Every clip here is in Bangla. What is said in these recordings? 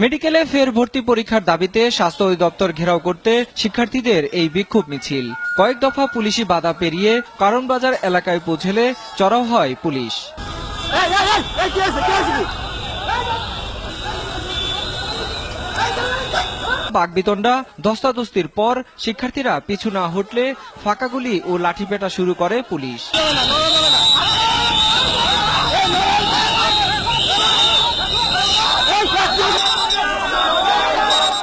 মেডিকেলে ফের ভর্তি পরীক্ষার দাবিতে স্বাস্থ্য অধিদপ্তর ঘেরাও করতে শিক্ষার্থীদের এই বিক্ষোভ মিছিল। কয়েক দফা পুলিশি বাধা পেরিয়ে কারণবাজার এলাকায় পৌঁছলে চড়াও হয় পুলিশ। বাগবিতণ্ডা ধস্তাধস্তির পর শিক্ষার্থীরা পিছু না হটলে ফাঁকাগুলি ও লাঠিপেটা শুরু করে পুলিশ।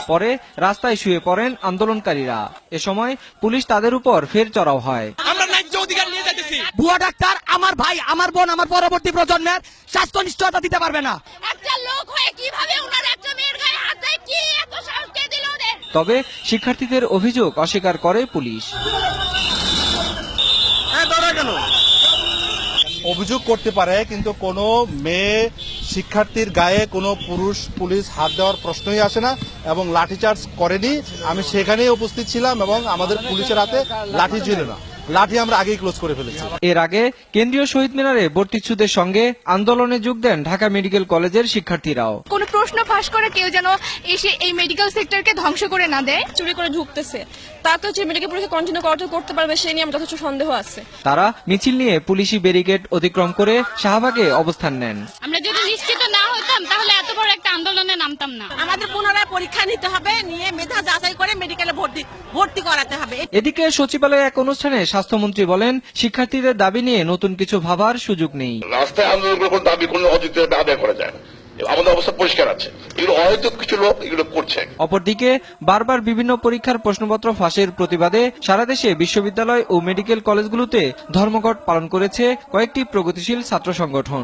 পরে রাস্তায় শুয়ে পড়েন আন্দোলনকারীরা। এ সময় পুলিশ তাদের উপর ফের চড়াও হয়। আমরা ন্যায্য অধিকার নিয়ে যাইতেছি। ভুয়া ডাক্তার আমার ভাই আমার বোন আমার পরবর্তী প্রজন্মের স্বাস্থ্য নিশ্চয়তা দিতে পারবে না। একটা লোক হয়ে কীভাবে ওনার একটা মেয়ের গায়ে হাত দেয় কি এত সাহস কে দিল ওদের? তবে শিক্ষার্থীদের অভিযোগ অস্বীকার করে পুলিশ। অভিযোগ করতে পারে কিন্তু কোনো মেয়ে শিক্ষার্থীর গায়ে কোনো পুরুষ পুলিশ হাত দেওয়ার প্রশ্নই আসে না এবং লাঠিচার্জ করেনি। আমি সেখানেই উপস্থিত ছিলাম এবং আমাদের পুলিশের হাতে লাঠি ছিল না। লাঠি আমরা আগেই ক্লোজ করে ফেলেছি। এর আগে কেন্দ্রীয় শহীদ মিনারে ভর্তিচ্ছুদের সঙ্গে আন্দোলনে যোগ দেন ঢাকা মেডিকেল কলেজের শিক্ষার্থীরাও। কোন প্রশ্ন ফাঁস করে কেউ যেন এসে এই মেডিকেল সেক্টরকে ধ্বংস করে না দেয়। চুরি করে ঢুকতেছে। তা তো হচ্ছে মেডিকেল পরীক্ষা কন্টিনিউ করতে পারবে সেই নিয়ে আমার যথেষ্ট সন্দেহ আছে। তারা মিছিল নিয়ে পুলিশি ব্যারিকেড অতিক্রম করে শাহবাগে অবস্থান নেন। আমরা নামতাম না। আমাদের পুনরায় পরীক্ষা নিতে হবে নিয়ে মেধা যাচাই করে মেডিকেলে ভর্তি ভর্তি করাতে হবে। এদিকে সচিবালয়ে এক অনুষ্ঠানে স্বাস্থ্যমন্ত্রী বলেন শিক্ষার্থীদের দাবি নিয়ে নতুন কিছু ভাবার সুযোগ নেই। রাস্তায় আন্দোলন করে দাবি কোনো অযৌক্তিক দাবি আদায় করা যায় আমাদের অবস্থা পরিষ্কার আছে। এগুলো হয়তো কিছু লোক এগুলো করছে। অপরদিকে বারবার বিভিন্ন পরীক্ষার প্রশ্নপত্র ফাঁসের প্রতিবাদে সারা দেশে বিশ্ববিদ্যালয় ও মেডিকেল কলেজগুলোতে ধর্মঘট পালন করেছে কয়েকটি প্রগতিশীল ছাত্র সংগঠন।